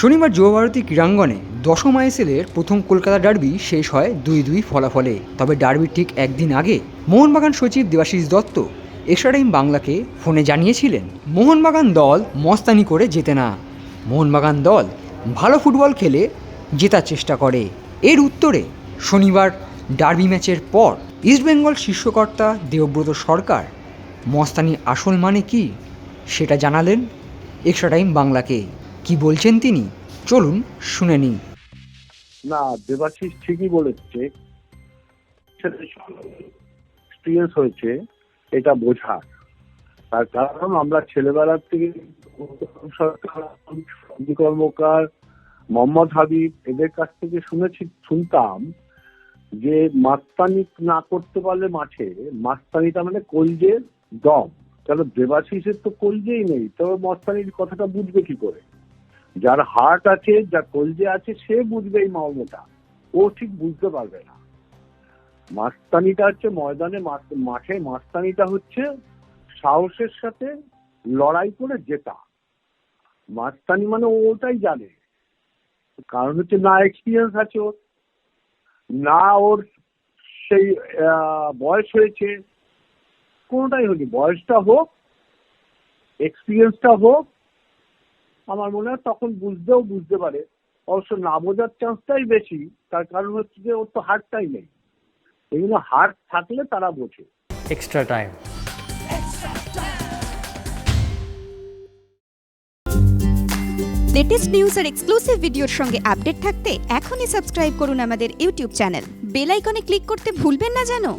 শনিবার যুবভারতী ক্রীড়াঙ্গনে দশম আইএসএলের প্রথম কলকাতা ডার্বি শেষ হয় দুই দুই ফলাফলে। তবে ডার্বির ঠিক একদিন আগে মোহনবাগান সচিব দেবাশিস দত্ত এক্সট্রা টাইম বাংলাকে ফোনে জানিয়েছিলেন, মোহনবাগান দল মস্তানি করে জেতে না। মোহনবাগান দল ভালো ফুটবল খেলে জেতার চেষ্টা করে। এর উত্তরে শনিবার ডার্বি ম্যাচের পর ইস্টবেঙ্গল শীর্ষকর্তা দেবব্রত সরকার, মস্তানি আসল মানে কি? সেটা জানালেন এক্সট্রা টাইম বাংলাকে। কি বলছেন তিনি? চলুন, শুনে নিই। না, দেবাশিস ঠিকই বলেছে। এক্সপিরিয়েন্স হয়েছে, এটা বোঝার তার কারণ আমরা ছেলেবেলার থেকে কর্মকার মোহাম্মদ হাবিব এদের কাছ থেকে শুনেছি, শুনতাম যে মাস্তানি না করতে পারলে মাঠে, মাস্তানিটা মানে কলজের দম। কেন, দেবাশিসের তো কলজেই নেই, তবে মস্তানির কথাটা বুঝবে কি করে? যার হার্ট আছে, যার কলজে আছে, সে বুঝবে এই মর্মটা। ও ঠিক বুঝতে পারবে না। মাস্তানিটা হচ্ছে ময়দানে মাঠে মাস্তানিটা হচ্ছে সাহসের সাথে লড়াই করে জেতা। মাস্তানি মানে ওটাই জানে। কারণ হচ্ছে না এক্সপিরিয়েন্স আছে ওর। না ওর সেই বয়স হয়েছে। কোনোটাই হয়নি। বয়সটা হোক এক্সপিরিয়েন্সটা হোক আমার মনে হয় তখন বুঝতেও বুঝতে পারে। অবশ্য না বোঝার চান্সটাই বেশি। তার কারণ হচ্ছে যে ওর তো হার্টটাই নেই। এই জন্য হার্ট থাকলে তারা বোঝে। এক্সট্রা টাইম লেটেস্ট নিউজ আর এক্সক্লুসিভ ভিডিওর সঙ্গে আপডেট থাকতে এখনই সাবস্ক্রাইব করুন আমাদের ইউটিউব চ্যানেল বেল আইকনে ক্লিক করতে ভুলবেন না জানো?